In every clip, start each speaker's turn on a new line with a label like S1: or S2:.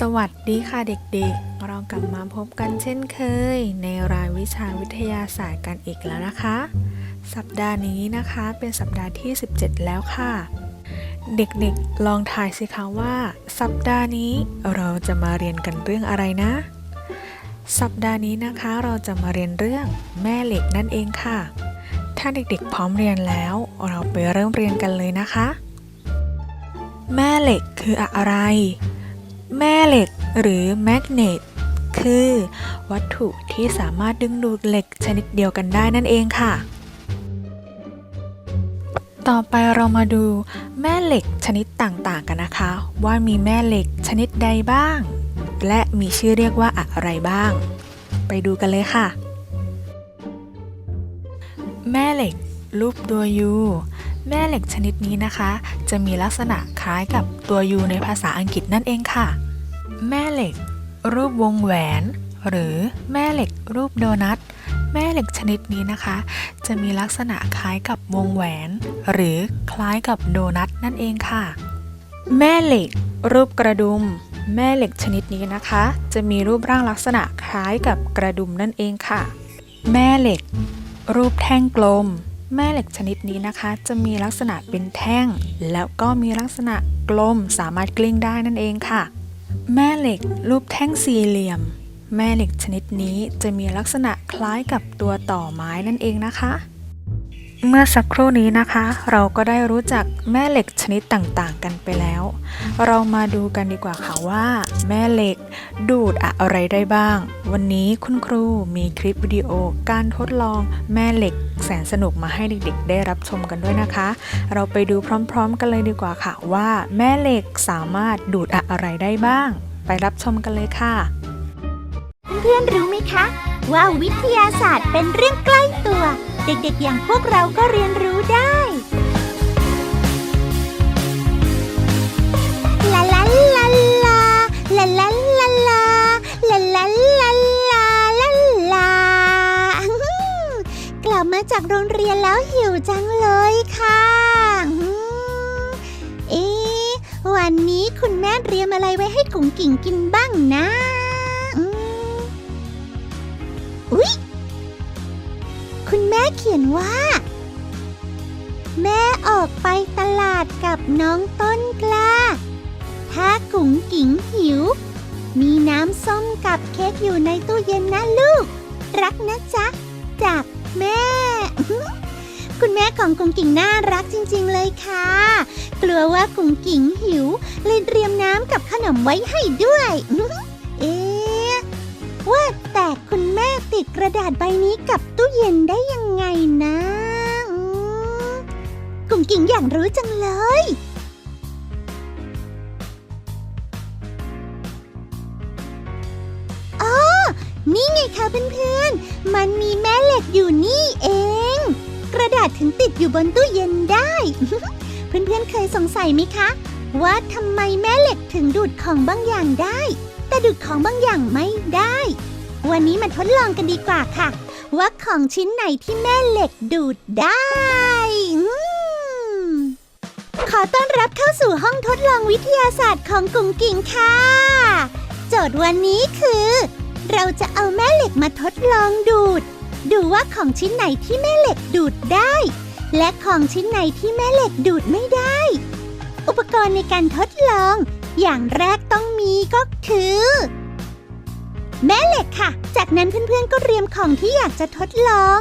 S1: สวัสดีค่ะเด็กๆ เรากลับมาพบกันเช่นเคย ในรายวิชาวิทยาศาสตร์กันอีกแล้วนะคะ สัปดาห์นี้นะคะเป็นสัปดาห์ที่ 17 แล้วค่ะ เด็กๆ ลองทายสิคะว่า สัปดาห์นี้เราจะมาเรียนกันเรื่องอะไรนะ สัปดาห์นี้นะคะเราจะมาเรียนเรื่องแม่เหล็กนั่นเองค่ะ ถ้าเด็กๆ พร้อมเรียนแล้ว เราไปเริ่มเรียนกันเลยนะคะ แม่เหล็กคืออะไร แม่เหล็กหรือแมกเนตคือวัตถุที่สามารถดึงดูดเหล็กชนิดเดียวกันได้นั่นเองค่ะ ต่อไปเรามาดูแม่เหล็กชนิดต่างๆกันนะคะ ว่ามีแม่เหล็กชนิดใดบ้าง และมีชื่อเรียกว่าอะไรบ้าง ไปดูกันเลยค่ะ แม่เหล็กรูปตัว U แม่เหล็กชนิดนี้นะคะ จะมีลักษณะคล้ายกับตัว U ในภาษาอังกฤษนั่นเองค่ะ แม่เหล็ก รูปวงแหวน หรือแม่เหล็กรูปโดนัท แม่เหล็กชนิดนี้นะคะ จะมีลักษณะคล้ายกับวงแหวน หรือคล้ายกับโดนัทนั่นเองค่ะ แม่เหล็ก รูปกระดุม แม่เหล็กชนิดนี้นะคะ จะมีรูปร่างลักษณะคล้ายกับกระดุมนั่นเองค่ะ แม่เหล็ก รูปแท่งกลม แม่เหล็กชนิดนี้นะคะ จะมีลักษณะเป็นแท่ง แล้วก็มีลักษณะกลมสามารถกลิ้งได้นั่นเองค่ะ แม่เหล็กรูปแท่งสี่เหลี่ยม แม่เหล็กชนิดนี้จะมีลักษณะคล้ายกับตัวต่อไม้นั่นเองนะคะ เมื่อสักครู่นี้นะคะ เราก็ได้รู้จักแม่เหล็กชนิดต่างๆ กันไปแล้ว เรามาดูกันดีกว่าค่ะว่า แม่เหล็กดูดอะไรได้บ้าง วันนี้คุณครูมีคลิปวิดีโอการทดลองแม่เหล็กแสนสนุกมาให้เด็กๆ ได้รับชมกันด้วยนะคะ เราไปดูพร้อมๆ กันเลยดีกว่าค่ะว่า แม่เหล็กสามารถดูดอะไรได้บ้าง ไปรับชมกันเลยค่ะ
S2: เพื่อนๆรู้ไหมคะ ว่าวิทยาศาสตร์เป็นเรื่องใกล้ตัว เด็กๆอย่างพวกเราก็เรียนรู้ได้ลาลาลาลาลาลาลาลาลาลาลาลาลาลากลับมาจากโรงเรียนแล้วหิวจังเลยค่ะเอ๊วันนี้คุณแม่เตรียมอะไรไว้ให้กุ๋งกิ่งกินบ้างนะ อุ๊ย คุณแม่เขียนว่า แม่ออกไปตลาดกับน้องต้นกล้า ถ้ากุ๋งกิ่งหิว มีน้ำส้มกับเค้กอยู่ในตู้เย็นนะลูก รักนะจ๊ะ จากแม่ คุณแม่ของกุ๋งกิ่งน่ารักจริง ๆ เลยค่ะ กลัวว่ากุ๋งกิ่งหิว เลยเตรียมน้ำกับขนมไว้ให้ด้วย เอ๊ะว่าแต่คุณ ติดกระดาษใบนี้กับตู้เย็นได้ยังไงนะกุ่งกิ่งอยากรู้จังเลย อ๋อ นี่ไงคะเพื่อนๆ มันมีแม่เหล็กอยู่นี่เอง กระดาษถึงติดอยู่บนตู้เย็นได้ เพื่อนๆ เคยสงสัยไหมคะ ว่าทำไมแม่เหล็กถึงดูดของบางอย่างได้ แต่ดูดของบางอย่างไม่ได้ วันนี้มาทดลองกันดีกว่าค่ะ ว่าของชิ้นไหนที่แม่เหล็กดูดได้ ขอต้อนรับเข้าสู่ห้องทดลองวิทยาศาสตร์ของกุ๋งกิ่งค่ะ โจทย์วันนี้คือ เราจะเอาแม่เหล็กมาทดลองดูด ดูว่าของชิ้นไหนที่แม่เหล็กดูดได้ และของชิ้นไหนที่แม่เหล็กดูดไม่ได้ อุปกรณ์ในการทดลอง อย่างแรกต้องมีก็คือ แม่เหล็กค่ะ จากนั้นเพื่อนๆก็เรียมของที่อยากจะทดลอง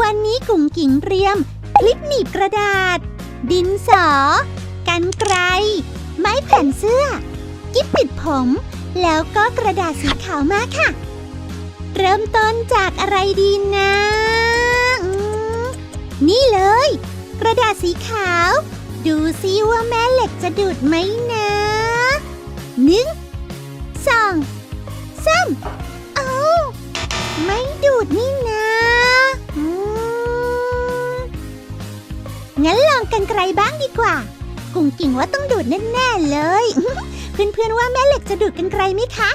S2: วันนี้กุ๋งกิ่งเรียม คลิปหนีบกระดาษ ดินสอ กันไกร ไม้แผ่นเสื้อ กิ๊บปิดผม แล้วก็กระดาษสีขาวมาค่ะ เริ่มต้นจากอะไรดีนะนี่เลย กระดาษสีขาว ดูซิว่าแม่เหล็กจะดูดไหมนะหนึ่งสองสาม ไม่ดูดนี่นะงั้นลองกันไกลบ้างดีกว่า กุ่งกิ่งว่าต้องดูดแน่ๆเลย เพื่อนๆว่าแม่เหล็กจะดูดกันไกลไหมคะ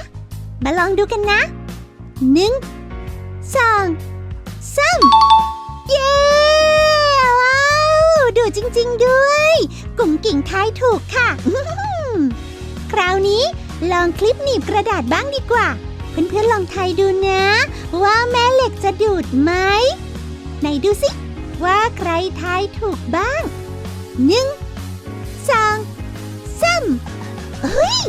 S2: มาลองดูกันนะหนึ่งสองสามเย้ว้าวดูดจริง ๆ ด้วย กุ่งกิ่งทายถูกค่ะ คราวนี้ลองคลิปหนีบกระดาษบ้างดีกว่า เพื่อนๆลองทายดูนะ ว่าแม่เหล็กจะดูดไหมไหนดูสิ ว่าใครทายถูกบ้างหนึ่งสองสามเฮ้ย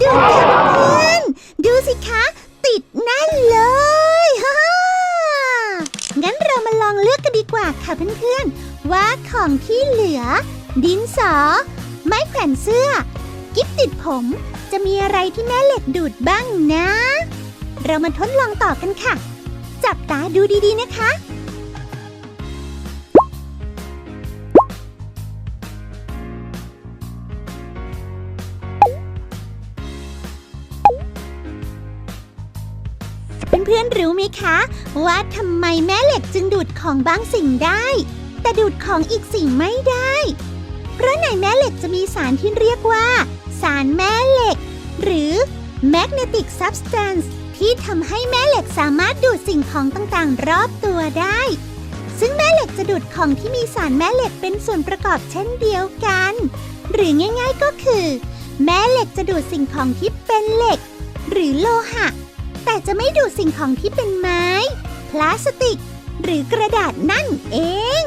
S2: ดูค่ะเพื่อนดูสิคะ ติดแน่นเลยฮ่าๆงั้นเรามาลองเลือกกันดีกว่าค่ะเพื่อนๆ ว่าของที่เหลือ ดินสอ ไม้แขวนเสื้อ กิ๊บติดผม จะมีอะไรที่แม่เหล็กดูดบ้างนะ เรามาทดลองต่อกันค่ะ จับตาดูดีๆนะคะ เพื่อนๆรู้ไหมคะ ว่าทำไมแม่เหล็กจึงดูดของบางสิ่งได้ แต่ดูดของอีกสิ่งไม่ได้ เพราะในแม่เหล็กจะมีสารที่เรียกว่า สารแม่เหล็ก หรือ magnetic substance ที่ทำให้แม่เหล็กสามารถดูดสิ่งของต่างๆ รอบตัวได้ ซึ่งแม่เหล็กจะดูดของที่มีสารแม่เหล็กเป็นส่วนประกอบเช่นเดียวกัน หรือง่ายๆก็คือ แม่เหล็กจะดูดสิ่งของที่เป็นเหล็ก หรือโลหะ แต่จะไม่ดูดสิ่งของที่เป็นไม้ พลาสติก หรือกระดาษนั่นเอง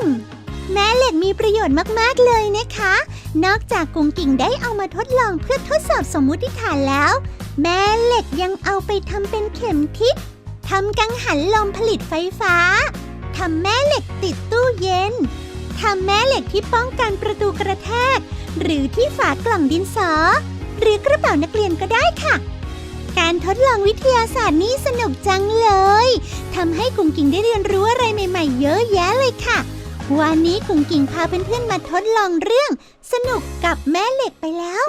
S2: แม่เหล็กมีประโยชน์มากๆเลยนะคะ นอกจากกุ้งกิ่งได้เอามาทดลองเพื่อทดสอบสมมุติฐานแล้ว แม่เหล็กยังเอาไปทำเป็นเข็มทิศทำกังหันลมผลิตไฟฟ้าทำแม่เหล็กติดตู้เย็นทำแม่เหล็กที่ป้องกันประตูกระแทก หรือที่ฝากล่องดินสอ หรือกระเป๋านักเรียนก็ได้ค่ะ การทดลองวิทยาศาสตร์นี่สนุกจังเลยทำให้กุ้งกิ่งได้เรียนรู้อะไรใหม่ ๆ เยอะแยะเลยค่ะ วันนี้กุ้งกิ่งพาเพื่อนๆมาทดลองเรื่อง สนุกกับแม่เหล็กไปแล้ว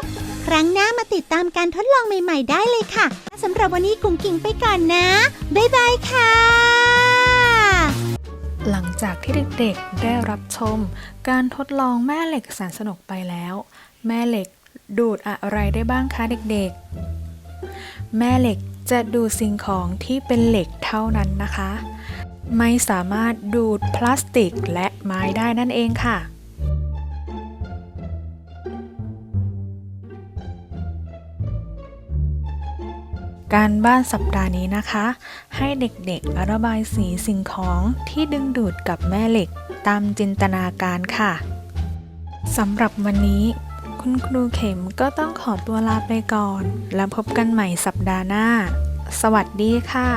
S2: ครั้งหน้ามาติดตามการทดลองใหม่ ๆ ได้เลยค่ะสำหรับวันนี้กุ้งกิ่งไปก่อนนะ บ๊ายบายค่ะ
S1: หลังจากที่เด็กๆได้รับชม การทดลองแม่เหล็กแสนสนุกไปแล้ว แม่เหล็กดูดอะไรได้บ้างคะเด็กๆ แม่เหล็กจะดูสิ่งของที่เป็นเหล็กเท่านั้นนะคะ ไม่สามารถดูดพลาสติกและไม้ได้นั่นเองค่ะการบ้านสัปดาห์นี้นะคะ ให้เด็กๆระบายสีสิ่งของที่ดึงดูดกับแม่เหล็กตามจินตนาการค่ะสำหรับวันนี้ คุณครูเข็มก็ต้องขอตัวลาไปก่อน แล้วพบกันใหม่สัปดาห์หน้า สวัสดีค่ะ